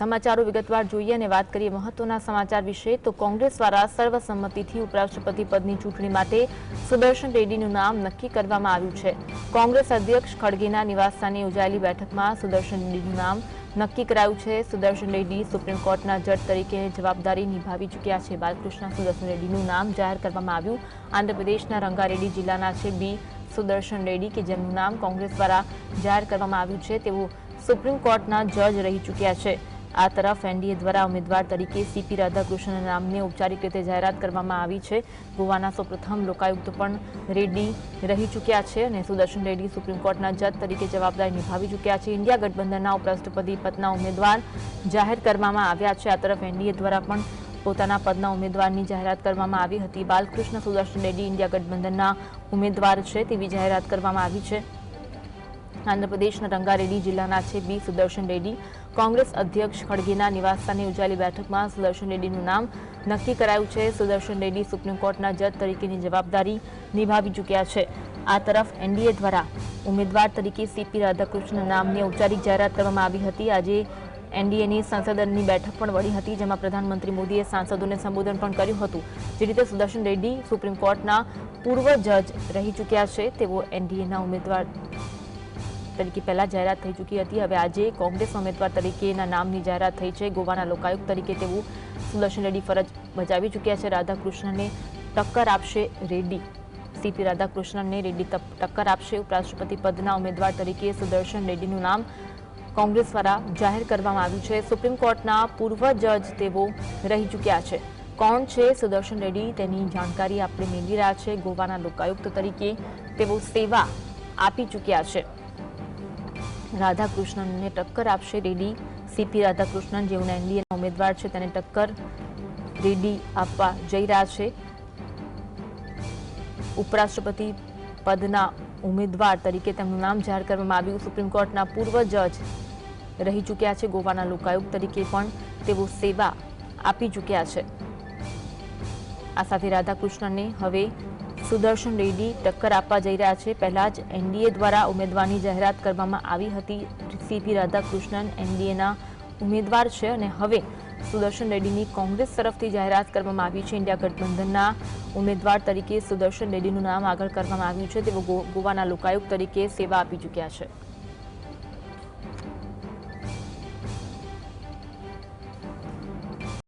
સમાચારો વિગતવાર જોઈએ અને વાત કરીએ મહત્વના સમાચાર વિશે, તો કોંગ્રેસ દ્વારા સર્વસંમતિથી ઉપરાષ્ટ્રપતિ પદની ચૂંટણી માટે સુદર્શન રેડ્ડીનું નામ નક્કી કરવામાં આવ્યું છે. કોંગ્રેસ અધ્યક્ષ ખડગેના નિવાસસ્થાને યોજાયેલી બેઠકમાં સુદર્શન રેડ્ડીનું નામ નક્કી કરાયું છે. સુદર્શન રેડ્ડી સુપ્રીમ કોર્ટના જજ તરીકે જવાબદારી નિભાવી ચૂક્યા છે. બાલકૃષ્ણ સુદર્શન રેડ્ડીનું નામ જાહેર કરવામાં આવ્યું. આંધ્રપ્રદેશના રંગારેડ્ડી જિલ્લાના છે બી. સુદર્શન રેડ્ડી, કે જેમનું નામ કોંગ્રેસ દ્વારા જાહેર કરવામાં આવ્યું છે. તેઓ સુપ્રીમ કોર્ટના જજ રહી ચૂક્યા છે. આ તરફ એનડીએ દ્વારા ઉમેદવાર તરીકે સીપી રાધાકૃષ્ણના નામને ઔપચારિક રીતે જાહેરાત કરવામાં આવી છે. ગોવાના સૌપ્રથમ લોકાયુક્ત પણ રેડ્ડી રહી ચૂક્યા છે અને સુદર્શન રેડ્ડી સુપ્રીમ કોર્ટના જજ તરીકે જવાબદારી નિભાવી ચૂક્યા છે. ઇન્ડિયા ગઠબંધનના ઉપરાષ્ટ્રપતિ પદના ઉમેદવાર જાહેર કરવામાં આવ્યા છે. આ તરફ એનડીએ દ્વારા પણ પોતાના પદના ઉમેદવારની જાહેરાત કરવામાં આવી હતી. બાલકૃષ્ણ સુદર્શન રેડ્ડી ઇન્ડિયા ગઠબંધનના ઉમેદવાર છે તેવી જાહેરાત કરવામાં આવી છે. આંધ્રપ્રદેશના રંગારેડ્ડી જિલ્લાના છે બી સુદર્શન રેડ્ડી. કોંગ્રેસ અધ્યક્ષ ખડગેના નિવાસસ્થાને યોજાયેલી બેઠકમાં સુદર્શન રેડ્ડીનું નામ નક્કી કરાયું છે. સુદર્શન રેડ્ડી સુપ્રીમ કોર્ટના જજ તરીકેની જવાબદારી નિભાવી ચૂક્યા છે. આ તરફ એનડીએ દ્વારા ઉમેદવાર તરીકે સીપી રાધાકૃષ્ણ નામની ઔપચારિક જાહેરાત કરવામાં આવી હતી. આજે એનડીએની સંસદની બેઠક પણ વળી હતી, જેમાં પ્રધાનમંત્રી મોદીએ સાંસદોને સંબોધન પણ કર્યું હતું. જે રીતે સુદર્શન રેડ્ડી સુપ્રીમ કોર્ટના પૂર્વ જજ રહી ચૂક્યા છે તેઓ એનડીએના ઉમેદવાર તરીકે પહેલા જાહેરાત થઈ ચૂકી હતી. હવે આજે કોંગ્રેસ ઉમેદવાર તરીકેના નામની જાહેરાત થઈ છે. ગોવાના લોકાયુક્ત તરીકે તેવું સુદર્શન રેડ્ડી ફરજ બજાવી ચૂક્યા છે. રાધાકૃષ્ણને ટક્કર આપશે રેડ્ડી. સીપી રાધાકૃષ્ણનને રેડ્ડી ટક્કર આપશે. ઉપરાષ્ટ્રપતિ પદના ઉમેદવાર તરીકે સુદર્શન રેડ્ડીનું નામ કોંગ્રેસ દ્વારા જાહેર કરવામાં આવ્યું છે. સુપ્રીમ કોર્ટના પૂર્વ જજ તેઓ રહી ચૂક્યા છે. કોણ છે સુદર્શન રેડ્ડી તેની જાણકારી આપણે મેળવી રહ્યા છે. ગોવાના લોકાયુક્ત તરીકે તેઓ સેવા આપી ચૂક્યા છે. રાધાકૃષ્ણનને ટક્કર આપશે રેડ્ડી સીપી રાધાકૃષ્ણન જેઓના એનડીએના ઉમેદવાર છે, તેને ટક્કર રેડ્ડી આપવા જઈ રહ્યા છે. ઉપરાષ્ટ્રપતિ પદના ઉમેદવાર તરીકે તેમનું નામ જાહેર કરવામાં આવ્યું. સુપ્રીમ કોર્ટના પૂર્વ જજ રહી ચૂક્યા છે. ગોવાના લોકાયુક્ત તરીકે પણ તેઓ સેવા આપી ચૂક્યા છે. આ સાથે રાધાકૃષ્ણને હવે સુદર્શન રેડ્ડી ટક્કર આપવા જઈ રહ્યા છે. પહેલા જ એનડીએ દ્વારા ઉમેદવારની જાહેરાત કરવામાં આવી હતી. સીપી રાધાકૃષ્ણન એનડીએના ઉમેદવાર છે અને હવે સુદર્શન રેડ્ડીની કોંગ્રેસ તરફથી જાહેરાત કરવામાં આવી છે. ઇન્ડિયા ગઠબંધનના ઉમેદવાર તરીકે સુદર્શન રેડ્ડીનું નામ આગળ કરવામાં આવ્યું છે. તેઓ ગોવાના લોકાયુક્ત તરીકે સેવા આપી ચૂક્યા છે.